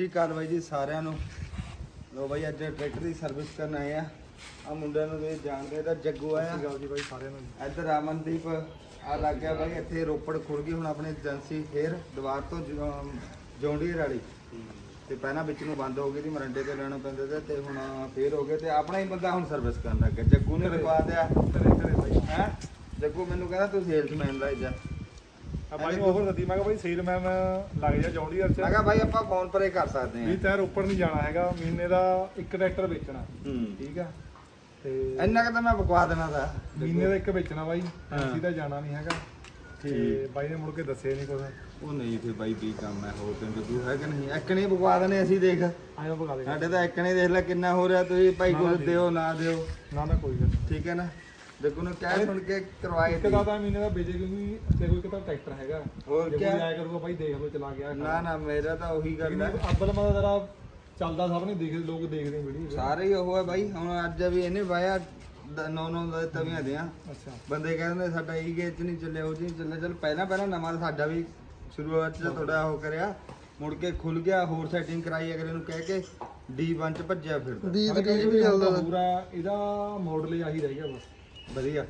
ਜੀ ਕਾਲ ਬਾਈ ਜੀ ਸਾਰਿਆਂ ਨੂੰ। ਲੋ ਬਾਈ ਅੱਜ ਟਰੈਕਟਰ ਦੀ ਸਰਵਿਸ ਕਰਨ ਆਏ ਆ। ਆ ਮੁੰਡਿਆਂ ਨੂੰ ਤੁਸੀਂ ਜਾਣਦੇ ਤਾਂ ਜੱਗੂ ਆਇਆ ਜੀ ਬਾਈ ਸਾਰਿਆਂ ਨੂੰ। ਇੱਧਰ ਅਮਨਦੀਪ ਆ ਲੱਗ ਗਿਆ ਬਾਈ ਇੱਥੇ ਰੋਪੜ ਖੁੱਲ ਗਈ ਹੁਣ ਆਪਣੀ ਏਜੰਸੀ ਫੇਰ ਦੁਬਾਰ ਤੋਂ ਜੌਂਡੀਰ ਵਾਲੀ। ਤੇ ਪਹਿਲਾਂ ਵਿੱਚ ਨੂੰ ਬੰਦ ਹੋ ਗਈ ਸੀ ਮਰੰਡੇ ਤੇ ਲੈਣਾ ਪੈਂਦਾ ਸੀ ਤੇ ਹੁਣ ਫੇਰ ਹੋ ਗਏ ਤੇ ਆਪਣਾ ਹੀ ਬੰਦਾ ਹੁਣ ਸਰਵਿਸ ਕਰਨ ਲੱਗ ਗਿਆ। ਜੱਗੂ ਨੇ ਰਖਵਾ ਦਿਆ। ਜੱਗੂ ਮੈਨੂੰ ਕਹਿੰਦਾ ਤੂੰ ਸੇਲਸਮੈਨ ਦਾ ਜਾ। ਆ ਬਾਈ ਨੂੰ ਆਫਰ ਦਿੱਤੀ ਮੈਂ ਕਿਹਾ ਬਾਈ ਸੇਲਮੈਨ ਲੱਗ ਜਾ ਜੌਂਡੀਅਰ ਚ। ਮੈਂ ਕਿਹਾ ਬਾਈ ਆਪਾਂ ਫੋਨ ਪਰੇ ਕਰ ਸਕਦੇ ਵੀ ਹਾਂ। ਤੈਨੂੰ ਉੱਪਰ ਨਹੀਂ ਜਾਣਾ ਹੈਗਾ ਮਹੀਨੇ ਦਾ ਇੱਕ ਟਰੈਕਟਰ ਵੇਚਣਾ ਹੂੰ। ਠੀਕ ਆ? ਤੇ ਇੰਨਾ ਕਿ ਤਾਂ ਮੈਂ ਬਕਵਾ ਦੇਣਾ ਦਾ ਮਹੀਨੇ ਦਾ ਇੱਕ ਵੇਚਣਾ ਬਾਈ। ਅਸੀਂ ਤਾਂ ਜਾਣਾ ਨਹੀਂ ਹੈਗਾ। ਤੇ। ਬਾਈ ਨੇ ਮੁੜ ਕੇ ਦੱਸਿਆ ਨਹੀਂ ਕੁਝ ਉਹ ਨਹੀਂ ਫਿਰ ਬਾਈ ਕੀ ਕੰਮ ਹੈ ਹੋਰ ਤੈਨੂੰ ਤੂੰ ਹੈ ਕਿ ਨਹੀਂ ਐਕਣੇ ਬਕਵਾ ਦਨੇ ਅਸੀਂ ਦੇਖ। ਆਇਆ ਬਗਾ ਦੇ ਸਾਡੇ ਤਾਂ ਐਕਣੇ ਦੇਖ ਲੈ ਕਿੰਨਾ ਹੋ ਰਿਹਾ ਤੁਸੀਂ ਭਾਈ ਦੇ। ਦਿਓ ਨਾ ਦਿਓ। ਨਾ ਨਾ ਕੋਈ ਗੱਲ ਠੀਕ ਹੈ ਨਾ? ਦੇਖੋ ਨੂੰ ਕਹਿ ਸੁਣ ਕੇ ਕਰਵਾਏ ਇੱਕ ਦਾ ਤਾਂ ਮਹੀਨੇ ਦਾ ਵੇਚੇ ਕਿਉਂਕਿ ਤੇ ਕੋਈ ਕਿਤਾ ਟਰੈਕਟਰ ਹੈਗਾ। ਹੋਰ ਜੇ ਕੋਈ ਕਿਆ? ਆਇਆ ਕਰੂਗਾ ਬਾਈ ਦੇਖ ਲਓ ਚਲਾ ਗਿਆ ਨਾ ਨਾ ਮੇਰਾ ਤਾਂ ਉਹੀ ਗੱਲ ਹੈ। ਅੱਬਲ ਮਦਾ ਜਰਾ ਚੱਲਦਾ ਸਭ ਨੇ ਦੇਖ ਲੋਕ ਦੇਖਦੇ ਵੀਡੀਓ। ਸਾਰੇ ਹੀ ਉਹ ਹੈ ਬਾਈ ਹੁਣ ਅੱਜ ਵੀ ਇਹਨੇ ਵਾਇਆ ਨੌ ਨੌ ਦਾ ਤਵੀਆਂ ਦਿਆਂ। ਅੱਛਾ। ਬੰਦੇ ਕਹਿੰਦੇ ਸਾਡਾ ਇਹ ਗੇਜ ਨਹੀਂ ਚੱਲਿਆ ਉਹ ਨਹੀਂ ਚੱਲਿਆ। ਚੱਲ ਪਹਿਲਾਂ ਪਹਿਲਾਂ ਨਵਾਂ ਤਾਂ ਸਾਡਾ ਵੀ ਸ਼ੁਰੂਆਤ ਚ ਥੋੜਾ ਉਹ ਕਰਿਆ। ਮੁੜ ਕੇ ਖੁੱਲ ਗਿਆ ਹੋਰ ਸੈਟਿੰਗ ਕਰਾਈ ਅਗਲੇ ਨੂੰ ਕਹਿ ਕੇ D1 ਚ ਭੱਜਿਆ ਫਿਰਦਾ। ਦੀ ਤਰੀਕ ਵੀ ਚੱਲਦਾ ਪੂਰਾ ਇਹਦਾ ਮਾਡਲ ਹੀ ਆਹੀ ਰਹਿ ਗਿਆ ਬਸ। ਵਧੀਆ।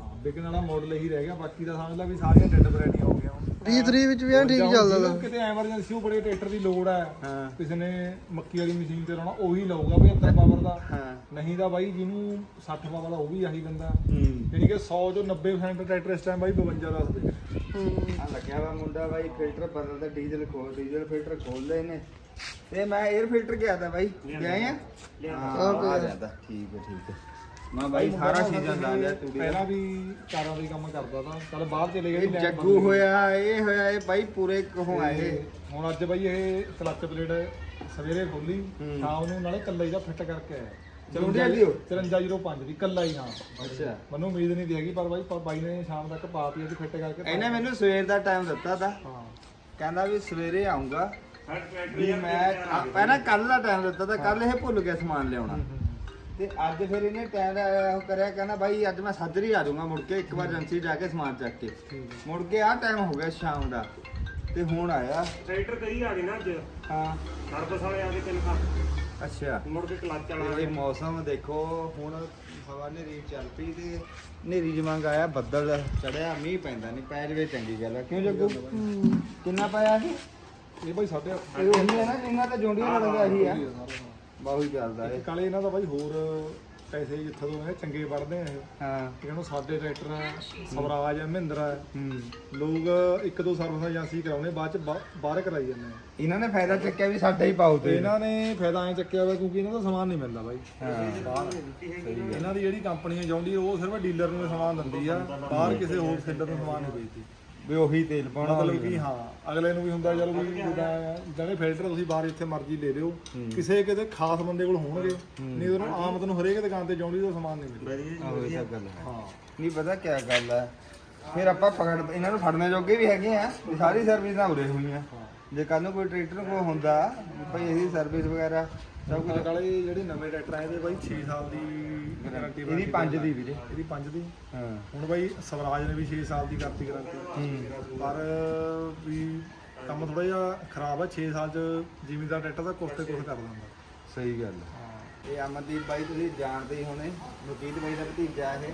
ਹਾਂ ਵਿਕਣ ਵਾਲਾ ਮਾਡਲ ਹੀ ਰਹਿ ਗਿਆ ਬਾਕੀ ਦਾ ਸਮਝ ਲੈ ਵੀ ਸਾਰੀਆਂ ਡੈਡ ਵੈਰਾਈਟੀਆਂ ਹੋ ਗਈਆਂ। ਹੁਣ। D3 ਵਿੱਚ ਵੀ ਐਨ ਠੀਕ ਚੱਲਦਾ ਜਿਹਨੂੰ ਤਾ। ਕਿਤੇ ਐਮਰਜੈਂਸੀ ਉਹ ਬੜੇ ਟਰੈਕਟਰ ਦੀ ਲੋੜ ਹੈ ਹਾਂ। ਕਿਸੇ ਨੇ ਮੱਕੀ ਵਾਲੀ ਮਸ਼ੀਨ ਤੇ ਲਾਉਣਾ ਉਹੀ ਲਊਗਾ 75 ਪਾਵਰ ਦਾ। ਹਾਂ। ਨਹੀਂ ਤਾਂ ਬਾਈ ਜਿਹਨੂੰ 60 ਪਾਵਰ ਦਾ ਉਹ ਵੀ ਆਹੀ ਬੰਦਾ। ਹੂੰ। ਯਾਨੀ ਕਿ 100 ਚੋਂ 90% ਟਰੈਕਟਰ ਇਸ ਟਾਈਮ ਬਾਈ 52 ਦਾ। ਦੇ ਆ ਲੱਗਿਆ ਵਾ ਮੁੰਡਾ ਬਾਈ ਫਿਲਟਰ ਬਦਲਦਾ ਡੀਜ਼ਲ ਖੋਲ ਡੀਜ਼ਲ ਫਿਲਟਰ ਖੋਲਦੇ ਨੇ। ਤੇ ਮੈਂ 에ਅਰ ਫਿਲਟਰ ਗਿਆ ਤਾਂ ਬਾਈ। ਗਿਆ ਆ ਹਾਂ ਆ ਜਾਂਦਾ। ਠੀਕ ਹੈ ਠੀਕ ਹੈ। ਮੈਂ ਬਾਈ ਸਾਰਾ ਸੀਜ਼ਨ ਲਾ ਲਿਆ ਤੂੜੀ ਦਾ। ਪਹਿਲਾਂ ਵੀ ਕਾਰਾਂ ਦਾ ਹੀ ਕੰਮ ਕਰਦਾ ਤਾਂ ਚੱਲ ਬਾਹਰ ਚਲੇ ਗਏ ਇਹ ਜੱਗੂ ਹੋਇਆ ਇਹ ਹੋਇਆ ਇਹ ਬਾਈ ਪੂਰੇ ਕਹੋਂ ਆਏ ਹੁਣ ਅੱਜ ਬਾਈ ਇਹ ਕਲੱਚ ਪਲੇਟ ਸਵੇਰੇ ਖੋਲੀ ਹੂੰ। ਸ਼ਾਮ ਨੂੰ ਨਾਲੇ ਕੱਲਾ ਹੀ ਦਾ ਫਿੱਟ ਕਰਕੇ ਆਇਆ। ਚਲੁੰਡੀਆ ਦੀ ਉਹ? 5305 ਦੀ ਕੱਲਾ ਹੀ ਹਾਂ। ਅੱਛਾ। ਮੈਨੂੰ ਉਮੀਦ ਨਹੀਂ ਦੀ ਹੈਗੀ ਪਰ ਬਾਈ ਪਰ ਬਾਈ ਨੇ ਸ਼ਾਮ ਤੱਕ ਪਾਤੀ ਅੱਜ ਫਿੱਟ ਕਰਕੇ ਇਹਨੇ ਮੈਨੂੰ ਸਵੇਰ ਦਾ ਟਾਈਮ ਦਿੱਤਾ ਤਾ। ਹਾਂ। ਕਹਿੰਦਾ ਵੀ ਸਵੇਰੇ ਆਉਂਗਾ ਵੀ ਮੈਂ ਆ- ਪਹਿਲਾਂ ਕੱਲ ਦਾ ਟਾਈਮ ਦਿੱਤਾ ਤਾਂ ਕੱਲ ਇਹ ਭੁੱਲ ਗਿਆ ਸਮਾਨ ਲਿਆਉਣਾ। ਤੇ ਅੱਜ ਫਿਰ ਇਹਨੇ ਟਾਈਮ ਉਹ ਕਰਿਆ ਕਹਿੰਦਾ ਬਾਈ ਅੱਜ ਮੈਂ ਸਾਜਰੀ ਆ ਜਾਊਂਗਾ ਮੁੜ ਕੇ ਇੱਕ ਵਾਰ ਏਜੰਸੀ ਜਾ ਕੇ ਸਮਾਨ ਚੱਕ ਕੇ। ਮੁੜ ਕੇ ਆ ਟਾਈਮ ਹੋ ਗਿਆ ਸ਼ਾਮ ਦਾ ਤੇ ਹੁਣ ਆਇਆ। ਟਰੈਕਟਰ ਕਈ ਆ ਗਏ ਨਾ ਅੱਜ। ਹਾਂ। ਹੜਬਸ ਵਾਲੇ ਆ ਗਏ ਤਿੰਨ ਖਾਂ। ਅੱਛਾ। ਮੁੜ ਕੇ ਕਲੱਚ ਵਾਲਾ ਬਈ ਮੌਸਮ ਦੇਖੋ ਹੁਣ ਹਵਾ ਨੇਰੀ ਚੱਲ ਪਈ ਤੇ ਨੇਰੀ ਜਮੰਗ ਆਇਆ ਬੱਦਲ ਚੜਿਆ ਮੀਂਹ ਪੈਂਦਾ ਨਹੀਂ ਪੈ ਜਵੇ ਚੰਗੀ ਗੱਲ ਆ। ਕਿਉਂ ਜੱਗੂ? ਕਿੰਨਾ ਪਾਇਆ ਸੀ? ਇਹ ਬਾਈ ਸਾਡੇ ਇਹ ਉਹੀ ਹੈ ਨਾ ਜਿੰਨਾ ਤਾਂ ਜੋਂਡੀਆਂ ਨਾਲ ਲੱਗਾ ਇਹੀ ਆ। ਬਹੁਤ ਹੀ ਚੱਲਦਾ ਇਹ। ਕਾਲੇ ਇਹਨਾਂ ਦਾ ਬਾਈ ਹੋਰ ਪੈਸੇ ਜਿੱਥੋਂ ਤੋਂ ਇਹ ਚੰਗੇ ਵੜਦੇ ਆ ਇਹ। ਹਾਂ। ਇਹਨਾਂ ਨੂੰ ਸਾਡੇ ਟਰੈਕਟਰ ਆ ਸਵਰਾਜ ਆ ਮਹਿੰਦਰਾ ਆ। ਹੂੰ। ਲੋਕ ਇੱਕ ਦੋ ਸਰਵਿਸ ਏਜੰਸੀ ਕਰਾਉਣੇ ਬਾਅਦ ਚ ਬਾ- ਬਾਹਰ ਕਰਾਈ ਜਾਂਦੇ ਆ। ਇਹਨਾਂ ਨੇ ਫਾਇਦਾ ਚੱਕਿਆ ਵੀ ਸਾਡਾ ਹੀ ਪਾਉ ਤੇ। ਤੇ ਇਹਨਾਂ ਨੇ ਫਾਇਦਾ ਐ ਚੱਕਿਆ ਹੋਇਆ ਕਿਉਂਕਿ ਇਹਨਾਂ ਦਾ ਸਮਾਨ ਨਹੀਂ ਮਿਲਦਾ ਬਾਈ। ਇਹਨਾਂ ਦੀ ਜਿਹੜੀ ਕੰਪਨੀ ਜਾਂਦੀ ਉਹ ਸਿਰਫ ਡੀਲਰ ਨੂੰ ਹੀ ਸਮਾਨ ਦਿੰਦੀ ਆ। ਬਾਹਰ ਕਿਸੇ ਹੋਰ ਸੈਲਰ ਨੂੰ ਸਮਾਨ ਨਹੀਂ ਵੇਚਦੀ। ਵੀ ਉਹੀ ਤੇਲ ਪਾਉਣਾ ਮਤਲਬ ਕਿ ਹਾਂ ਅਗਲੇ ਨੂੰ ਵੀ ਹੁੰਦਾ ਚਲੋ ਵੀ ਜਿੱਦਾਂ ਜਿਹੜੇ ਫਿਲਟਰ ਤੁਸੀਂ ਬਾਹਰ ਜਿੱਥੇ ਮਰਜ਼ੀ ਲੈ ਲਿਓ ਕਿਸੇ ਕਿਤੇ ਖਾਸ ਬੰਦੇ ਕੋਲ ਹੋਣਗੇ ਨਹੀਂ ਉਹਨੂੰ ਆਮ ਤੈਨੂੰ ਹਰੇਕ ਦੁਕਾਨ ਤੇ ਜਾਂਦੀ ਦਾ ਸਮਾਨ ਨਹੀਂ ਮਿਲਦਾ। ਆਹੋ ਇਹ ਤਾਂ ਗੱਲ ਹੈ। ਹਾਂ। ਨਹੀਂ ਪਤਾ ਕੀ ਗੱਲ ਹੈ। ਫਿਰ ਆਪਾਂ ਪਕੜ ਇਹਨਾਂ ਨੂੰ ਫੜਨੇ ਜੋਗੇ ਵੀ ਹੈਗੇ ਆ ਵੀ ਸਾਰੀ ਸਰਵਿਸਾਂ ਉਰੇ ਹੋਈਆਂ ਜੇ ਕੱਲ ਨੂੰ ਕੋਈ ਟਰੈਕਟਰ ਕੋ ਹੁੰਦਾ ਭਾਈ ਇਹਦੀ ਸਰਵਿਸ ਵਗੈਰਾ ਸਭ ਕੁਝ ਕੁਝ ਕਾਲੇ ਜਿਹੜੇ ਨਵੇਂ ਟਰੈਕਟਰ ਆਏ ਤੇ ਬਾਈ 6 ਸਾਲ ਦੀ ਗਾਰੰਟੀ ਇਹਦੀ ਪੰਜ ਦੀ ਵੀਰੇ ਇਹਦੀ 5 ਦੀ। ਹਾਂ। ਹੁਣ ਬਾਈ ਸਵਰਾਜ ਨੇ ਵੀ 6 ਸਾਲ ਦੀ ਕਰਤੀ ਗਾਰੰਟੀ ਪਰ ਵੀ ਕੰਮ ਥੋੜਾ ਜਿਹਾ ਖਰਾਬ ਹੈ 6 ਸਾਲ ਚ ਜ਼ਿਮੀਦਾਰ ਟਰੈਕਟਰ ਦਾ ਕੁਛ ਤੇ ਕੁਛ ਕਰ ਦਿੰਦਾ। ਸਹੀ ਗੱਲ ਹੈ। ਇਹ ਅਮਨਦੀਪ ਬਾਈ ਤੁਸੀਂ ਜਾਣਦੇ ਹੀ ਹੋਣੇ ਮਕੀਤ ਬਾਈ ਦਾ ਭਤੀਜਾ ਇਹ।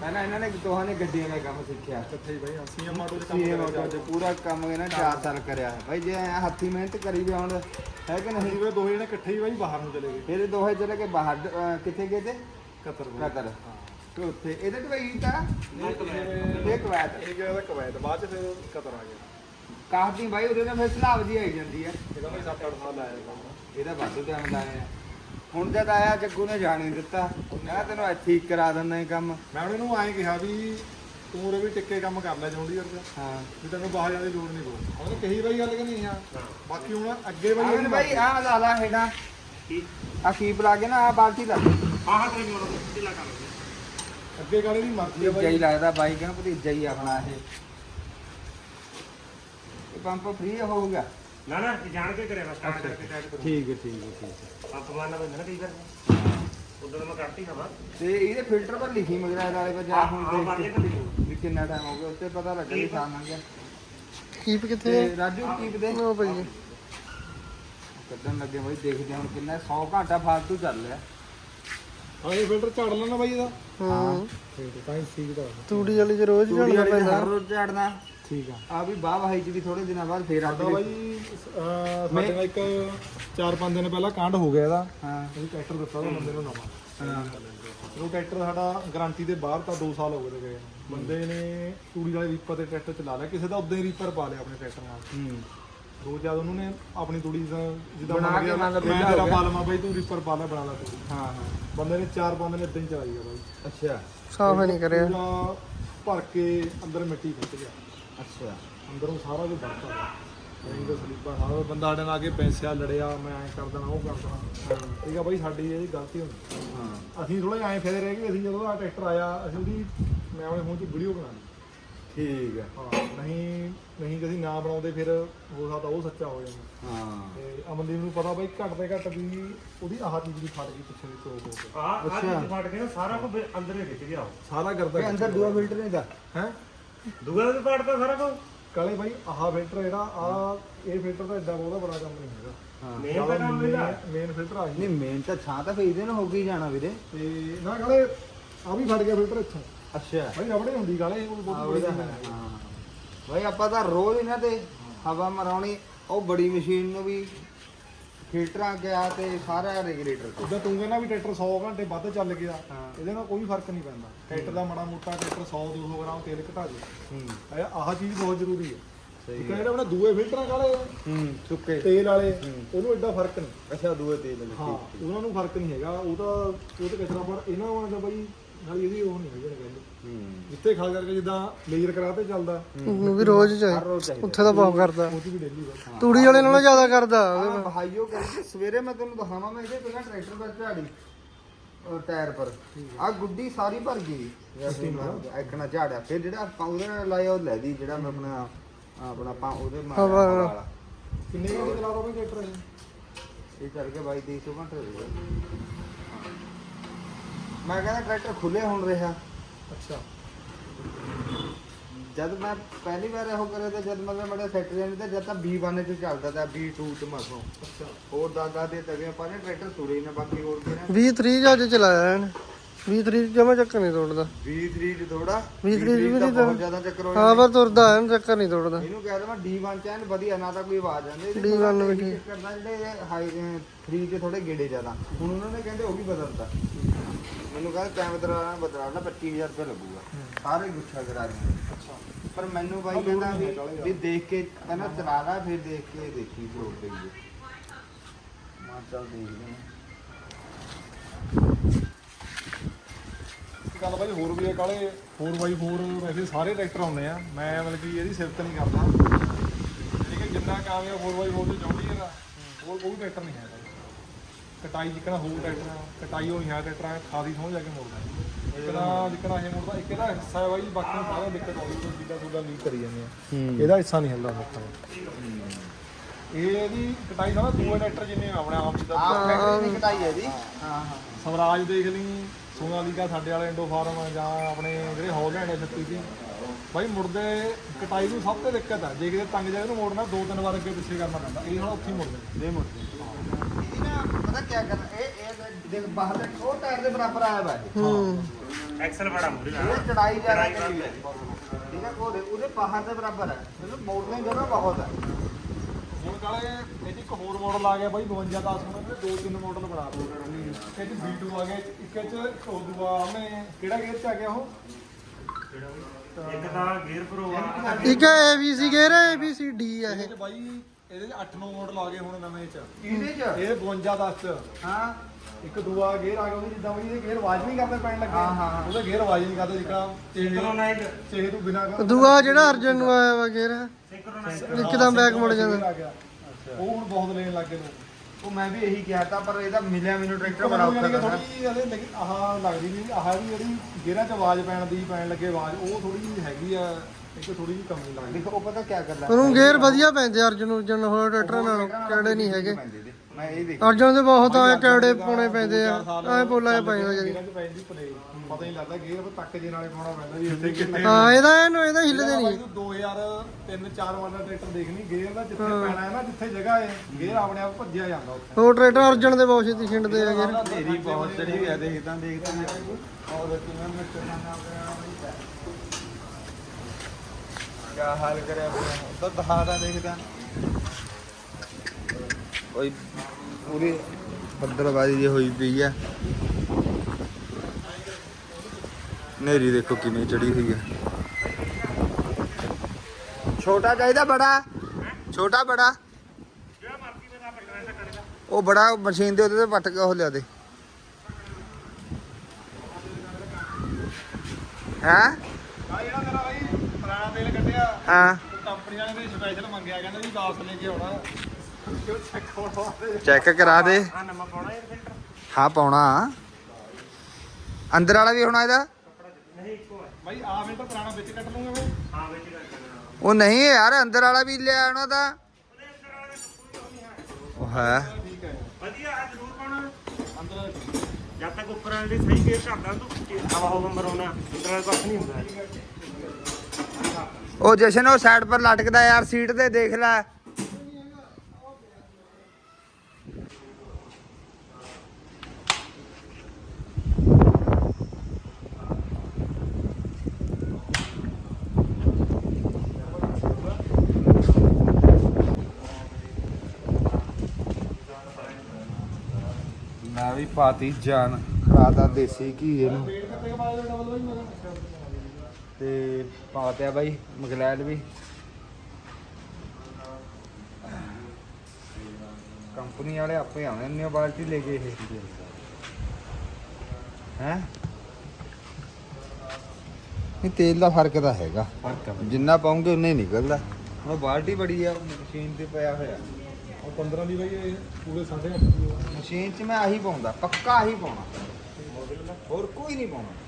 ਪਹਿਲਾਂ ਇਹਨਾਂ ਨੇ ਦੋਹਾਂ ਨੇ ਗੱਡੀਆਂ ਦਾ ਕੰਮ ਸਿੱਖਿਆ। ਕਿੱਥੇ ਹੀ ਬਾਈ ਸੀਐਮ ਆਟੋ ਚ ਕੰਮ ਕਰਿਆ ਮੋਟੋ ਚ ਪੂਰਾ ਕੰਮ ਇਹਨਾਂ 4 ਸਾਲ ਕਰਿਆ ਬਾਈ ਜੇ ਐਂ ਹੱਥੀ ਮਿਹਨਤ ਕਰੀ ਵੀ ਹੁਣ ਹੈ ਕਿ ਨਹੀਂ? ਅਸੀਂ ਵੀ ਦੋਹੇ ਜਣੇ ਇਕੱਠੇ ਹੀ ਬਾਈ ਬਾਹਰ ਨੂੰ ਚਲੇ ਗਏ। ਫਿਰ ਇਹ ਦੋਹੇ ਚਲੇ ਕੇ ਬਾਹਰ ਅਹ, ਕਿੱਥੇ ਗਏ ਤੇ? Qatar Qatar. ਤੇ ਉੱਥੇ ਇਹਦੇ ਤੇ ਬਈ ਤਾਂ ਇਹ ਇਹ ਕਵੈਤ। ਇਹ ਗਿਆ ਤਾਂ ਕਵੈਤ ਬਾਅਦ ਚ ਫਿਰ ਕਤਰ ਆ ਗਿਆ। ਕਾਹਦੀ ਬਾਈ? ਉਹਦੇ ਨਾਲ ਫਿਰ ਸਲਾਬ ਜੀ ਆਈ ਜਾਂਦੀ ਹੈ। ਇਹਦਾ ਬਾਈ 7-8 ਸਾਲ ਆਇਆ ਕੰਮ ਇਹਦਾ ਵਾਧੂ ਟਾਈਮ ਲਾਇਆ। ਹੁਣ ਜਦ ਆਇਆ ਜੱਗੂ ਨੇ ਜਾਣ ਨਹੀਂ ਦਿੱਤਾ। ਮੈਂ ਤੈਨੂੰ ਇੱਥੇ ਹੀ ਕਰਾ ਦਿੰਦਾ ਇਹ ਕੰਮ। ਮੈਂ ਉਹਨੇ ਨੂੰ ਐਂ ਕਿਹਾ ਵੀ ਤੂੰ ਵੀ ਟਿੱਕੇ ਕੰਮ ਕਰ ਲੈ ਜੌਂਡੀ ਵਰਗਾ। ਹਾਂ। ਵੀ ਤੈਨੂੰ ਬਾਹਰ ਜਾਣ ਦੀ ਲੋੜ ਨਹੀਂ ਪਊ। ਉਹਨੇ ਕਹੀ ਬਾਈ ਗੱਲ ਕਿ ਨਹੀਂ ਆ? ਬਾਕੀ ਹੁਣ ਅੱਗੇ ਬਾਈ ਆਵੇਂ ਬਾਈ ਆਹ ਲਾ ਲਾ ਹੈਗਾ ਆ ਕੀਪ ਲਾ ਕੇ ਨਾ ਆ ਬਾਲਟੀ ਲਾ। ਆਹ ਹਾਂ ਕੋਈ ਨੂੰ ਢਿੱਲਾ ਕਰ ਅੱਗੇ ਕਾਲੇ ਦੀ ਮਰਜ਼ੀ ਆ ਭਤੀਜਾ ਹੀ ਬਾਈ। ਲੱਗਦਾ ਬਾਈ ਕਹਿੰਦਾ ਭਤੀਜਾ ਹੀ ਆਪਣਾ ਇਹ। ਇਹ ਪੰਪ ਫ੍ਰੀ ਹੋਊਗਾ ਨਾ ਨਾ ਇਹ ਜਾਣ ਕੇ ਕਰਿਆ ਵਾ ਸਟਾਰਟ ਕਰਕੇ ਟਾਈਟ ਕਰੋ। ਠੀਕ ਹੈ ਠੀਕ ਹੈ ਠੀਕ ਹੈ। ਪੈਂਦਾ ਨਾ ਕਈ ਵਾਰ ਉਦੋਂ ਮੈਂ ਕੱਢਤੀ ਹਵਾ ਤੇ ਇਹਦੇ ਫਿਲਟਰ ਪਰ ਲਿਖੀ ਮਗਰਾ ਵਾਲੇ ਪਰ ਜਾ ਹੁਣ ਦੇਖ ਕੇ ਵੀ ਕਿੰਨਾ ਟਾਈਮ ਹੋ ਗਿਆ ਉੱਤੇ ਪਤਾ ਲੱਗਾ ਵੀ ਸਾਲ ਲੰਘ ਗਿਆ। ਕੀਪ ਕਿੱਥੇ ਤੇ ਰਾਜੂ ਕੀਪ ਦੇ। ਉਹ ਭਾਈ। ਕੱਢਣ ਲੱਗੇ ਬਾਈ ਦੇਖਦੇ ਹਾਂ ਹੁਣ ਕਿੰਨਾ 100 ਘੰਟਾ ਫਾਲਤੂ ਚੱਲ ਰਿਹਾ। ਹਾਂ ਇਹ ਫਿਲਟਰ ਝਾੜ ਲੈਣਾ ਬਾਈ ਇਹਦਾ। ਹੂੰ। ਠੀਕ ਹੈ ਤਾਂ ਹੀ ਠੀਕ ਦਾ ਤੂੜੀ ਵਾਲੀ ਚ ਰੋਜ਼ ਝੜਨਾ ਵਾਲੀ ਤੇ ਪੈਂਦਾ। ਹਰ ਰੋਜ਼ ਝਾੜਨਾ। ਠੀਕ ਆ। ਆ ਵੀ ਬਾਹ ਵਹਾਈ ਚ ਵੀ ਥੋੜੇ ਦਿਨਾਂ ਬਾਅਦ ਫੇਰ ਸਾਡਾ ਬਾਈ ਅਹ, ਸਾਡੇ ਨਾਲ ਇੱਕ 4-5 ਦਿਨ ਪਹਿਲਾਂ ਕਾਂਡ ਹੋ ਗਿਆ ਇਹਦਾ। ਹਾਂ। ਅਸੀਂ ਟਰੈਕਟਰ ਦਿੱਤਾ ਉਹ ਬੰਦੇ ਨੂੰ ਨਵਾਂ। ਹਾਂ। ਉਹ ਟਰੈਕਟਰ ਸਾਡਾ ਗਾਰੰਟੀ ਦੇ ਬਾਹਰ ਤਾਂ 2 ਸਾਲ ਹੋ ਗਏ ਤੇ ਗਏ ਨੂੰ। ਬੰਦੇ ਨੇ ਤੂੜੀ ਵਾਲੇ ਰੀਪਰ ਤੇ ਟਰੈਕਟਰ ਚਲਾ ਲਿਆ ਕਿਸੇ ਦਾ ਉਦਾਂ ਹੀ ਰੀਪਰ ਪਾ ਲਿਆ ਆਪਣੇ ਟਰੈਕਟਰ ਨਾਲ। ਹੂੰ। ਦੋ ਜਦ ਉਹਨੂੰ ਨੇ ਆਪਣੀ ਤੂੜੀ ਦਾ ਜਿੱਦਾਂ ਬਣਾ ਕੇ ਗਿਆ ਮੰਨ ਲਓ ਮੈਂ ਵਿਹਲਾ ਤੇਰਾ ਹੋ ਗਿਆ। ਪਾ ਲਵਾਂ ਬਾਈ ਤੂੰ ਰੀਪਰ ਪਾ ਲੈ ਬਣਾ ਲੈ ਤੂੜੀ ਹਾਂ ਹਾਂ। ਬੰਦੇ ਨੇ 4-5 ਦਿਨ ਇਦਾਂ ਹੀ ਚਲਾਈ ਆ ਬਾਈ। ਅੱਛਾ। ਸਾਫ਼ ਨਹੀਂ ਕਰਿਆ। ਪੂਰਾ ਭਰ ਕੇ ਅੰਦਰ ਮਿੱਟੀ ਖਿੱਚ ਗਿਆ। ਅੱਛਾ। ਅੰਦਰੋਂ ਸਾਰਾ ਕੁਝ ਵਰਤਾ ਗਿਆ ਤਾਂ ਸਲੀਪਾ ਸਾਰਾ ਬੰਦਾ ਸਾਡੇ ਨਾਲ ਆ ਕੇ ਪੈਸਿਆ ਲੜਿਆ ਮੈਂ ਐਂ ਕਰ ਦੇਣਾ ਉਹ ਕਰ ਦੇਣਾ। ਠੀਕ ਆ ਬਾਈ ਸਾਡੀ ਇਹਦੀ ਗਲਤੀ ਹੁੰਦੀ ਹਾਂ। ਅਸੀਂ ਥੋੜਾ ਐਂ ਫੇਰ ਰਹਿ ਗਏ ਅਸੀਂ ਜਦੋਂ ਆ ਟਰੈਕਟਰ ਆਇਆ ਅਸੀਂ ਉਹਦੀ ਮੈਂ ਆਪਣੇ ਫੋਨ 'ਚ ਵੀਡੀਓ ਬਣਾ ਲਈ। ਠੀਕ ਹੈ। ਹਾਂ ਨਹੀਂ ਨਹੀਂ ਕਦੀ ਨਾ ਬਣਾਉਂਦੇ ਫਿਰ ਹੋ ਸਕਦਾ ਉਹ ਸੱਚਾ ਹੋ ਜਾਂਦਾ। ਹਾਂ। ਤੇ ਅਮਨਦੀਪ ਨੂੰ ਪਤਾ ਬਾਈ ਘੱਟ ਤੇ ਘੱਟ ਵੀ ਉਹਦੀ ਆਹ ਚੀਜ਼ ਵੀ ਫਟ ਗਈ ਪਿੱਛੇ ਦੀ ਤੋੜ ਹੋ ਕੇ ਆ ਆ ਚੀਜ਼ ਫਟ ਕੇ ਨਾ ਸਾਰਾ ਕੁਝ ਅੰਦਰ ਹੀ ਖਿੱਚ ਗਿਆ ਉਹ। ਸਾਰਾ ਕਰਦਾ ਇਹ ਅੰਦਰ ਦੂਆ ਫਿਲਟਰ ਨਹੀਂ ਦਾ? ਹੈ? ਦੂਆ ਵੀ ਫਟਦਾ ਸਾਰਾ ਕੁਝ? ਕਾਲੇ ਬਾਈ ਆਹ ਫਿਲਟਰ ਜਿਹੜਾ ਆ ਇਹ ਫਿਲਟਰ ਤਾਂ ਐਡਾ ਬਹੁਤਾ ਬੜਾ ਕੰਮ ਨਹੀਂ ਹੈਗਾ। ਹਾਂ। ਮੇਨ ਤਾਂ ਕੰਮ ਇਹਦਾ। ਮੇਨ ਫਿਲਟਰ ਆ ਨਹੀਂ ਮੇਨ ਤਾਂ ਛਾਂ ਤਾਂ ਫੇਰ ਇਹਦੇ ਨਾਲ ਹੋ ਕੇ ਹੀ ਜਾਣਾ ਵੀਰੇ। ਤੇ ਨਾ ਕਾਲੇ ਆ ਵੀ ਫਟ ਗਿਆ ਫਿਲਟਰ ਇੱਥੋਂ। ਅੱਛਾ। ਬਾਈ ਰਬੜੇ ਹੁੰਦੀ ਕਾਲੇ ਉਹ ਹਾਂ ਬਹੁਤ ਉਹਦਾ ਬੜੀ ਹੈ ਹਾਂ ਭਾਈ ਆਪਾਂ ਤਾਂ ਰੋਜ਼ ਇਹਨਾਂ ਤੇ ਹਵਾ ਮਰਾਉਣੀ ਉਹ ਬੜੀ ਮਸ਼ੀਨ ਨੂੰ ਵੀ ਫਿਲਟਰਾਂ ਗਿਆ ਤੇ ਸਾਰਾ ਰੈਗੂਲੇਟਰ ਤੇ। ਤੂੰ ਕਹਿੰਦਾ ਵੀ ਟਰੈਕਟਰ 100 ਘੰਟੇ ਵੱਧ ਚੱਲ ਗਿਆ। ਇਹਦੇ ਨਾਲ ਕੋਈ ਫ਼ਰਕ ਨਹੀਂ ਪੈਂਦਾ। ਟਰੈਕਟਰ ਦਾ ਮਾੜਾ ਮੋਟਾ ਟਰੈਕਟਰ 100 200 ਗ੍ਰਾਮ ਤੇਲ ਘਟਾ ਦੇ। ਹੂੰ। ਇਹ ਆਹ ਚੀਜ਼ ਬਹੁਤ ਜ਼ਰੂਰੀ ਹੈ। ਸਹੀ ਜਿਹੜੇ ਆਪਣੇ ਦੂਏ ਫਿਲਟਰਾਂ ਕਾਲੇ ਹੂੰ ਸੁੱਕੇ। ਤੇਲ ਵਾਲੇ ਉਹਨੂੰ ਐਡਾ ਫ਼ਰਕ ਨਹੀਂ। ਅੱਛਾ ਦੂਏ ਤੇਲ ਵਾਲੇ, ਹਾਂ ਉਹਨਾਂ ਨੂੰ ਫ਼ਰਕ ਨਹੀਂ ਹੈਗਾ। ਉਹ ਤਾਂ ਉਹ ਤਾਂ ਕਿਸਰਾ ਪਰ ਇਹਨਾਂ ਵਾਲਾ ਤਾਂ ਬਾਈ ਨਾਲ ਇਹਦੀ ਉਹ ਨਹੀਂ ਹੈਗੀ ਨਾ ਗੱਲ ਹੂੰ। ਜਿੱਥੇ ਖਾ ਕਰਕੇ ਜਿੱਦਾਂ ਲੇਜ਼ਰ ਕਰਾ ਤੇ ਚੱਲਦਾ। ਉਹਨੂੰ ਵੀ ਰੋਜ਼ ਚਾਹੀਦਾ। ਉੱਥੇ ਤਾਂ ਬਹੁਤ ਕਰਦਾ। ਉਹ 'ਚ ਵੀ ਡੇਲੀ ਬਸ ਤੂੜੀ ਵਾਲੇ ਨਾਲੋਂ ਜ਼ਿਆਦਾ ਕਰਦਾ ਆ ਭਾਈਓ ਕਹਿੰਦੇ ਸਵੇਰੇ ਮੈਂ ਤੈਨੂੰ ਦਿਖਾਵਾਂ ਮੈਂ ਇਹਦੇ ਪਹਿਲਾਂ ਟਰੈਕਟਰ ਪਰ ਝਾੜੀ ਉਹ ਟਾਇਰ ਪਰ। ਆ ਗੁੱਡੀ ਸਾਰੀ ਭਰ ਗਈ। ਐਕਣਾ ਝਾੜਿਆ। ਫਿਰ ਜਿਹੜਾ ਆਪਾਂ ਉਹਦੇ ਨਾਲ ਲਾਇਆ ਉਹ ਲੈ ਦੀ ਜਿਹੜਾ ਮੈਂ ਆਪਣਾ ਆਪਣਾ ਆਪਾਂ ਉਹਦੇ ਮਾਰਿਆ ਹਵਾ ਹਵਾ ਵਾਲਾ। ਕਿੰਨੇ ਘੰਟੇ ਚਲਾਦਾ ਬਾਈ ਟਰੈਕਟਰ ਇਹ ਇਹ ਚੱਲ ਕੇ ਬਾਈ 2300 ਘੰਟੇ ਹੋ ਗਏ। ਮੈਂ ਕਹਿੰਦਾ ਟਰੈਕਟਰ ਖੁੱਲੇ ਹੁਣ ਰਿਹਾ। ਅੱਛਾ। ਜਦ ਮੈਂ ਪਹਿਲੀ ਵਾਰ ਇਹੋ ਕਰਿਆ ਤਾਂ ਜਦ ਮਤਲਬ ਮੇਰਾ ਸੈਟ ਜਾਂਦੀ ਤਾਂ ਜਦ ਤਾਂ B1 ਚ ਚੱਲਦਾ ਤਾਂ B2 ਚ ਮਸੋਂ ਅੱਛਾ। ਹੋਰ ਦਾਦਾ ਦੇ ਤਵੇ ਆਪਾਂ ਨੇ ਟਰੈਕਟਰ ਤੁਰੇ ਨੇ ਬਾਕੀ ਹੋਰ ਕਿਹਨੇ 23 ਚ ਅੱਜ ਚਲਾਇਆ ਇਹਨੇ। 23 ਜਮਾ ਚੱਕਰ ਨਹੀਂ ਤੋੜਦਾ। V3 ਚ ਥੋੜਾ V3 ਚ ਵੀ ਨਹੀਂ ਬਹੁਤ ਜ਼ਿਆਦਾ ਚੱਕਰ ਹੋ ਹਾਂ ਪਰ ਤੁਰਦਾ ਐਨ ਚੱਕਰ ਨਹੀਂ ਤੋੜਦਾ। ਇਹਨੂੰ ਕਹਿ ਦਵਾਂ D1 ਚ ਐਨ ਵਧੀਆ ਨਾ ਤਾਂ ਕੋਈ ਆਵਾਜ਼ ਆਉਂਦੀ। ਇਹਦੇ D1 ਥੋੜ੍ਹਾ ਵੀ ਠੀਕ। ਚੱਕਰ ਦਾ ਜਿਹੜੇ ਹਾਈ 3 ਚ ਥੋੜੇ ਗੇੜੇ ਜ਼ਿਆਦਾ। ਹੁਣ ਉਹਨਾਂ ਨੇ ਕਹਿੰਦੇ ਉਹ ਵੀ ਬਦਲਤਾ। ਮੈਨੂੰ ਕਹਿੰਦਾ ਟਾਈਮ ਬਦਲਾਣਾ ਬਦਲਾਣਾ 25000 ਰੁਪਏ ਲੱਗੂਗਾ। ਸਾਰੇ ਗੁੱਛਾ ਕਰਾ ਦਿੰਦੇ ਅੱਛਾ। ਪਰ ਮੈਨੂੰ ਬਾਈ ਕਹਿੰਦਾ ਵੀ ਵੀ ਦੇਖ ਕੇ ਕਹਿੰਦਾ ਲਾ ਫਿਰ ਦੇਖ ਕੇ ਦੇਖੀ ਤੋੜ ਦੇਈਏ ਮਾਂ ਚੱਲ ਹਾਂ। ਇੱਕ ਗੱਲ ਬਾਈ ਹੋਰ ਵੀ ਹੈ ਕਾਲੇ 4x4 ਵੈਸੇ ਸਾਰੇ ਟਰੈਕਟਰ ਆਉਂਦੇ ਆ। ਮੈਂ ਮਤਲਬ ਕਿ ਇਹਦੀ ਸਿਫਤ ਨਹੀਂ ਕਰਦਾ। ਜਿਹੜੀ ਕਿ ਜਿੰਨਾ ਕਾਮਯਾਬ 4x4 ਤੇ ਚਾਹੁੰਦੀ ਹੈ ਨਾ ਹੋਰ ਕੋਈ ਟਰੈਕਟਰ ਨਹੀਂ ਹੈ ਕਟਾਈ ਜਿੱਕਣਾ ਹੋਰ ਟਰੈਕਟਰ ਕਟਾਈ ਹੋਣੀ ਹੈ ਟਰੈਕਟਰ ਖਾਦੀ ਸਮਝ ਜਾ ਕੇ ਮੋੜਦਾ ਇਹਦਾ ਜਿੱਕਣਾ ਇਹ ਮੋੜਦਾ ਇੱਕ ਇਹਦਾ ਹਿੱਸਾ ਹੈ ਬਾਈ ਬਾਕੀ ਸਾਰਾ ਦਿੱਕਤ ਆਉਂਦੀ ਕੋਈ ਜਿੱਦਾਂ ਤੁਹਾਡਾ ਲੀਕ ਕਰੀ ਜਾਂਦੇ ਆ। ਇਹਦਾ ਹਿੱਸਾ ਨਹੀਂ ਹਿਲਦਾ ਸੌਖਾ ਇਹ ਇਹਦੀ ਕਟਾਈ ਦਾ ਨਾ ਦੂਏ ਟਰੈਕਟਰ ਜਿੰਨੇ ਆਪਣੇ ਆਮ ਜਿੱਦਾਂ ਆਹ ਫੈਕਟਰੀ ਦੀ ਕਟਾਈ ਹੈ ਜੀ। ਹਾਂ ਹਾਂ। ਸਵਰਾਜ ਦੇਖ ਲਈ ਸੋਨਾਲੀਕਾ ਸਾਡੇ ਵਾਲੇ ਇੰਡੋ ਫਾਰਮ ਜਾਂ ਆਪਣੇ ਜਿਹੜੇ ਹਾਲੈਂਡ ਹੈ 36 ਦੀ ਬਾਈ ਮੁੜਦੇ ਕਟਾਈ ਨੂੰ ਸਭ ਤੋਂ ਦਿੱਕਤ ਆ। ਜੇ ਕਿਤੇ ਤੰਗ ਜਗ੍ਹਾ ਨੂੰ ਮੋੜਨਾ ਦੋ ਤਿੰਨ ਵਾਰ ਅੱਗੇ ਪਿੱਛੇ ਕਰਨਾ ਪੈਂਦਾ। ਇਹ ਹੁਣ ਉੱਥੇ ਹੀ ਮੁੜਦੇ। ਪਤਾ ਕੀ ਕਰਨਾ ਇਹ ਇਹ ਦੇਖ ਬਾਹਰ ਦੇ ਉਹ ਟਾਇਰ ਦੇ ਬਰਾਬਰ ਆਇਆ ਵਾ ਇਹ। ਹੂੰ। ਐਕਸਲ ਬੜਾ ਮੁੜੀ ਨਾ ਇਹ ਚੜਾਈ ਜ਼ਿਆਦਾ ਕਰੀ ਹੈ। ਠੀਕ ਹੈ ਉਹਦੇ ਉਹਦੇ ਬਾਹਰ ਦੇ ਬਰਾਬਰ ਹੈ। ਮਤਲਬ ਮੋੜਨੇ ਜਗ੍ਹਾ ਬਹੁਤ ਹੈ। ਹੁਣ ਕਾਲੇ ਇਹ 'ਚ ਇੱਕ ਹੋਰ ਮਾਡਲ ਆ ਗਿਆ ਬਾਈ 52 10 ਹੁਣ ਇਹਨੇ ਦੋ ਤਿੰਨ ਮਾਡਲ ਬਣਾ ਇਹ 'ਚ B2 ਆ ਗਿਆ। ਇੱਕ ਇਹ 'ਚ ਇੱਕ ਉਹ ਦੂਆ ਉਹਨੇ ਕਿਹੜਾ ਗੇਅਰ 'ਚ ਆ ਗਿਆ ਉਹ? ਇੱਕ ਤਾਂ ਗੇਅਰ ਪ੍ਰੋ ਆ। ਇੱਕ ABC ਗੇਰ ਹੈ ABCD ਆ ਇਹਦੇ ਇਹ 'ਚ ਬਾਈ ਇਹਦੇ 'ਚ 8-9 ਮਾਡਲ ਆ ਗਏ ਹੁਣ ਨਵੇਂ 'ਚ। ਇਹਦੇ ਚ? ਇਹ 52 10 'ਚ। ਹਾਂ। ਇੱਕ ਦੂਆ ਗੇਅਰ ਆ ਗਿਆ ਉਹਦੇ ਜਿੱਦਾਂ ਬਈ ਇਹਦੇ ਗੇਅਰ ਆਵਾਜ਼ ਨਹੀਂ ਕਰਦੇ ਪੈਣ ਲੱਗੇ। ਹਾਂ, ਹਾਂ, ਹਾਂ। ਉਹਦਾ ਗੇਅਰ ਆਵਾਜ਼ ਨਹੀਂ ਕਰਦਾ ਜਿੱਕਾ ਸਿੰਕਰੋਨਾਈਜ਼ ਚੇਹ ਤੋਂ ਬਿਨਾ ਦੂਆ ਜਿਹੜਾ ਅਰਜਨ ਨੂੰ ਆਇਆ ਵਾ ਗੇਰ ਸਿੰਕਰੋਨਾਈਜ਼ ਇੱਕਦਮ ਬੈਕ ਮੁੜ ਜਾਂਦਾ। ਉਹ ਹੁਣ ਬਹੁਤ ਲੈਣ ਲੱਗੇ ਲੋਕ। ਉਹ ਮੈਂ ਵੀ ਇਹੀ ਕਿਹਾ ਤਾਂ ਪਰ ਇਹਦਾ ਮਿਲਿਆ ਮੈਨੂੰ ਟਰੈਕਟਰ ਬੜਾ ਔਖਾ ਥੋੜੀ ਲੱਗਦਾ ਇਹਦੇ ਲੇਕਿਨ ਆਹ ਲੱਗਦੀ ਨਹੀਂ ਆਹ ਵੀ ਜਿਹੜੀ ਗੇਅਰਾਂ 'ਚ ਆਵਾਜ਼ ਪੈਣ ਦੀ ਪੈਣ ਲੱਗੇ ਆਵਾਜ਼ ਉਹ ਥੋੜੀ ਜਿਹੀ ਹੈਗੀ ਆ। ਇੱਕ ਥੋੜੀ ਜਿਹੀ ਕਮੀ ਲੱਗਦੀ ਦੇਖੋ ਉਹ ਪਤਾ ਕੀ ਕਰਦਾ ਉਹਨੂੰ ਗੇਰ ਵਧੀਆ ਪੈਂਦੇ ਅਰਜਨ ਉਰਜਨ ਹੋਰ ਟਰੈਕਟਰਾਂ ਨਾਲੋਂ ਕਿਹੜੇ ਨਹੀਂ ਹੈਗੇ? ਪੈਂਦੇ ਇਹਦੇ। ਮੈਂ ਇਹ ਦੇਖ ਅਰਜਨ ਦੇ ਬਹੁਤ ਆਏ ਕੈੜੇ ਪਾਉਣੇ ਪੈਂਦੇ ਆ ਐ ਬੋਲਾ ਪਏ ਹੋ ਜਰੀ ਗੇਅਰਾਂ 'ਚ ਪੈ ਜਾਂਦੀ ਪਲੇ ਪਤਾ ਨਹੀਂ ਲੱਗਦਾ ਗੇਅਰ ਪਰ ਤੱਕ ਜੇ ਨਾਲੇ ਪਾਉਣਾ ਪੈਂਦਾ ਵੀ ਇੱਥੇ ਕਿੱਥੇ ਹਾਂ ਇਹਦਾ ਇਹਨੂੰ ਇਹਦਾ ਹਿੱਲਦੇ ਬਾਈ ਨਹੀਂ ਤੂੰ 2003 4 ਵਾਲਾ ਟਰੈਕਟਰ ਦੇਖਣੀ ਗੇਅਰ ਦਾ ਜਿੱਥੇ ਪੈਣਾ ਹੈ ਨਾ ਜਿੱਥੇ ਜਗ੍ਹਾ ਹੈ ਗੇਅਰ ਆਪਣੇ ਆਪ ਭੱਜਿਆ ਜਾਂਦਾ ਉੱਥੇ। ਉਹ ਟਰੈਕਟਰ ਅਰਜਨ ਦੇ ਬਹੁਤ ਛੇਤੀ ਛਿੰਡਦੇ ਆ ਯਾਰ ਤੇਰੀ ਬਹੁਤ ਚੜੀ ਹੋਈ ਆ ਦੇਖਦਾ ਔਰ ਕਿਵੇਂ ਕਿਆ ਹਾਲ ਕਰਿਆ ਪਿਆ ਉਧਰ ਦਹਾੜਾ ਦੇਖਦਾ ਕੋਈ ਪੂਰੀ ਬੱਦਲਬਾਜ਼ੀ ਜਿਹੀ ਹੋਈ ਪਈ ਆ। ਨੇਰੀ ਦੇਖੋ ਕਿਵੇਂ ਚੜੀ ਹੋਈ ਆ। ਛੋਟਾ ਚਾਹੀਦਾ ਬੜਾ। ਛੋਟਾ ਬੜਾ। ਉਹ ਬੜਾ ਮਸ਼ੀਨ ਦੇ ਉਹਦੇ ਤੇ ਪੱਟ ਕੇ ਉਹ ਲਿਆ ਦੇ। ਹੈ ਆ ਜਿਹੜਾ ਮੇਰਾ ਬਾਈ ਪੁਰਾਣਾ ਤੇਲ ਕੱਢਿਆ। ਹਾਂ। ਕੰਪਨੀ ਵਾਲੇ ਨੇ ਸਪੈਸ਼ਲ ਮੰਗਿਆ ਕਹਿੰਦਾ ਵੀ ਵਾਪਸ ਲੈ ਕੇ ਆਉਣਾ। ਕਿਉਂ ਚੈੱਕ ਹੋਣ ਵਾਸਤੇ ਚੈੱਕ ਕਰਾ ਦੇ। ਪਾਉਣਾ ਫਿਲਟਰ ਹਾਂ ਪਾਉਣਾ। ਅੰਦਰ ਵਾਲਾ ਵੀ ਹੋਣਾ ਇਹਦਾ? ਨਹੀਂ ਇੱਕੋ ਹੈ। ਬਾਈ ਆ ਮੈਂ ਤਾਂ ਪੁਰਾਣਾ ਵਿੱਚ ਕੱਟ ਲੂੰਗਾ ਮੈਂ ਹਾਂ ਵਿੱਚ ਕਰ ਦੇਣਾ ਉਹ ਨਹੀਂ ਯਾਰ ਅੰਦਰ ਵਾਲਾ ਵੀ ਲਿਆ ਆਉਣਾ ਤਾਂ। ਉਹ ਹੈ। ਠੀਕ ਹੈ। ਵਧੀਆ ਆ ਜ਼ਰੂਰ ਪਾਉਣਾ। ਅੰਦਰ ਜਦ ਤੱਕ ਉੱਪਰ ਵਾਲੇ ਦੀ ਸਹੀ ਗੇਅਰ ਕਰਦਾ ਤੂੰ ਹਵਾ ਹੋ ਨੰਬਰ ਆਉਣਾ। ਅੰਦਰ ਵਾਲਾ ਕੁਝ ਨਹੀਂ ਹੁੰਦਾ। ਉਹ ਜਸ਼ਨ, ਉਹ ਸਾਈਡ ਪਰ ਲਟਕਦਾ ਯਾਰ ਸੀਟ ਤੇ ਦੇਖ ਲੈ। ਮੈਂ ਵੀ ਪਾਤੀ ਜਾਨ ਖਰਾਦਾ ਦੇਸੀ ਘੀ ਇਹਨੂੰ। ਤੇ ਪਾਤਿਆ ਬਾਈ ਮਗਲੈਲ ਵੀ। ਕੰਪਨੀ ਵਾਲੇ ਆਪੇ ਆਉਣੇ ਨੇ ਬਾਲਟੀ ਲੈ ਕੇ ਇਹ। ਹੈ? ਇਹ ਤੇਲ ਦਾ ਫ਼ਰਕ ਤਾਂ ਹੈਗਾ। ਜਿੰਨਾ ਪਾਉਂਗੇ ਉਨਾ ਹੀ ਨਿਕਲਦਾ। ਉਹ ਬਾਲਟੀ ਬੜੀ ਆ ਮਸ਼ੀਨ ਤੇ ਪਿਆ ਹੋਇਆ। ਉਹ 15 ਦੀ ਬਾਈ ਇਹ ਪੂਰੇ 8.5 ਦੀ ਮਸ਼ੀਨ 'ਚ ਮੈਂ ਆਹੀ ਪਾਉਂਦਾ ਪੱਕਾ ਆਹੀ ਪਾਉਣਾ। ਹੋਰ ਕੋਈ ਨਹੀਂ ਪਾਉਣਾ।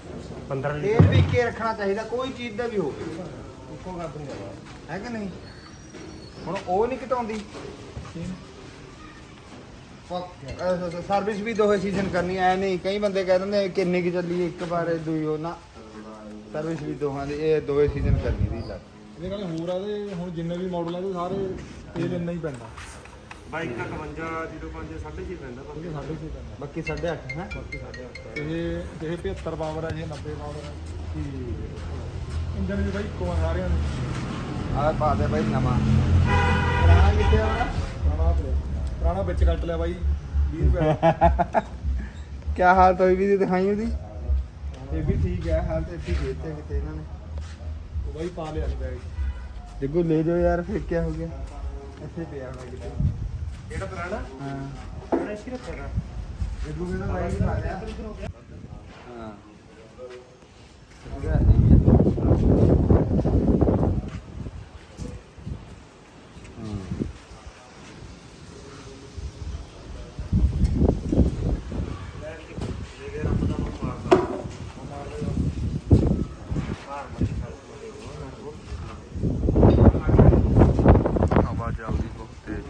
15 ਤੇਲ ਵੀ ਕੇ ਰੱਖਣਾ ਚਾਹੀਦਾ ਕੋਈ ਚੀਜ਼ ਦਾ ਵੀ ਹੋਵੇ ਇੱਕੋ ਕੰਪਨੀ ਦਾ ਹੈ ਕਿ ਨਹੀਂ? ਹੁਣ ਉਹ ਨਹੀਂ ਘਟਾਉਂਦੀ। ਸਰਵਿਸ ਵੀ ਦੋਹੇ ਸੀਜ਼ਨ ਕਰਨੀ ਐ ਨਹੀਂ ਕਈ ਬੰਦੇ ਕਹਿ ਦਿੰਦੇ ਕਿੰਨੀ ਕੀ ਚੱਲੀ ਇੱਕ ਵਾਰ ਦੂਈ ਉਹ ਨਾ। ਸਰਵਿਸ ਵੀ ਦੋਹਾਂ ਦੀ ਇਹ ਦੋਹੇ ਸੀਜ਼ਨ ਕਰਨੀ ਦੀ ਲੱਗ ਇਹਦੇ ਨਾਲ ਹੋਰ ਆ ਤੇ ਹੁਣ ਜਿੰਨੇ ਵੀ ਮਾਡਲ ਆ ਤੇ ਸਾਰੇ ਤੇਲ ਇੰਨਾ ਹੀ ਪੈਂਦਾ। ਬਾਈਕ ਦਾ 51 05 6.5 ਪੈਂਦਾ ਪਰ ਕਿਉਂਕਿ ਸਾਡੇ ਸੀ ਪੈਂਦਾ। ਬਾਕੀ 8.5 ਹੈ। ਇਹ ਇਹ 75 ਪਾਵਰ ਆ ਇਹ 90 ਪਾਵਰ ਆ। ਇੰਜਨ ਵੀ ਬਾਈ ਇੱਕੋ ਆ ਸਾਰਿਆਂ ਦੇ। ਆਹ ਪਾ ਦੇ ਬਾਈ ਨਵਾਂ। ਪੁਰਾਣਾ ਕਿੱਥੇ ਆ ਪੁਰਾਣਾ ਪਿਆ ਪੁਰਾਣਾ ਵਿੱਚ ਕੱਟ ਲਿਆ ਬਾਈ। 20 ਰੁਪਏ ਕੀ ਹਾਲਤ ਹੋਈ ਵੀ ਦਿਖਾਈ ਉਹਦੀ? ਇਹ ਵੀ ਠੀਕ ਹੈ ਹਾਲਤ ਇੱਥੇ ਦੇਤੇ ਕਿਤੇ ਇਹਨਾਂ ਨੇ। ਉਹ ਬਾਈ ਪਾ ਲਿਆ ਬੈਗ ਜੱਗੂ ਲੈ ਜਾਓ ਯਾਰ ਫਿਰ ਕੀ ਹੋ ਗਿਆ? ਇੱਥੇ ਪਿਆ ਹੋਣਾ ਕਿਤੇ। ਜਿਹੜਾ ਪੁਰਾਣਾ? ਹਾਂ। ਪੁਰਾਣਾ ਇਸੇ ਰੱਖਿਆ ਜੱਗੂ ਕਹਿੰਦਾ ਬਾਈ ਵੀ ਖਾ ਲਿਆ ਹਾਂ ਉਹਦਾ ਨਹੀਂ ਹੈ ਹੂੰ ਇਹ ਗੇਅਰ ਆਪਣਾ ਨੂੰ ਮਾਰਦਾ ਮਾਰ ਮੱਛੀ ਖਾਲ ਹਵਾ ਚੱਲਦੀ ਬਹੁਤ ਤੇਜ਼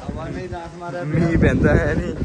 ਹਵਾ ਨਹੀਂ ਦਾਸ ਮਾਰਿਆ ਮੀਂਹ ਪੈਂਦਾ ਹੈ ਨਹੀਂ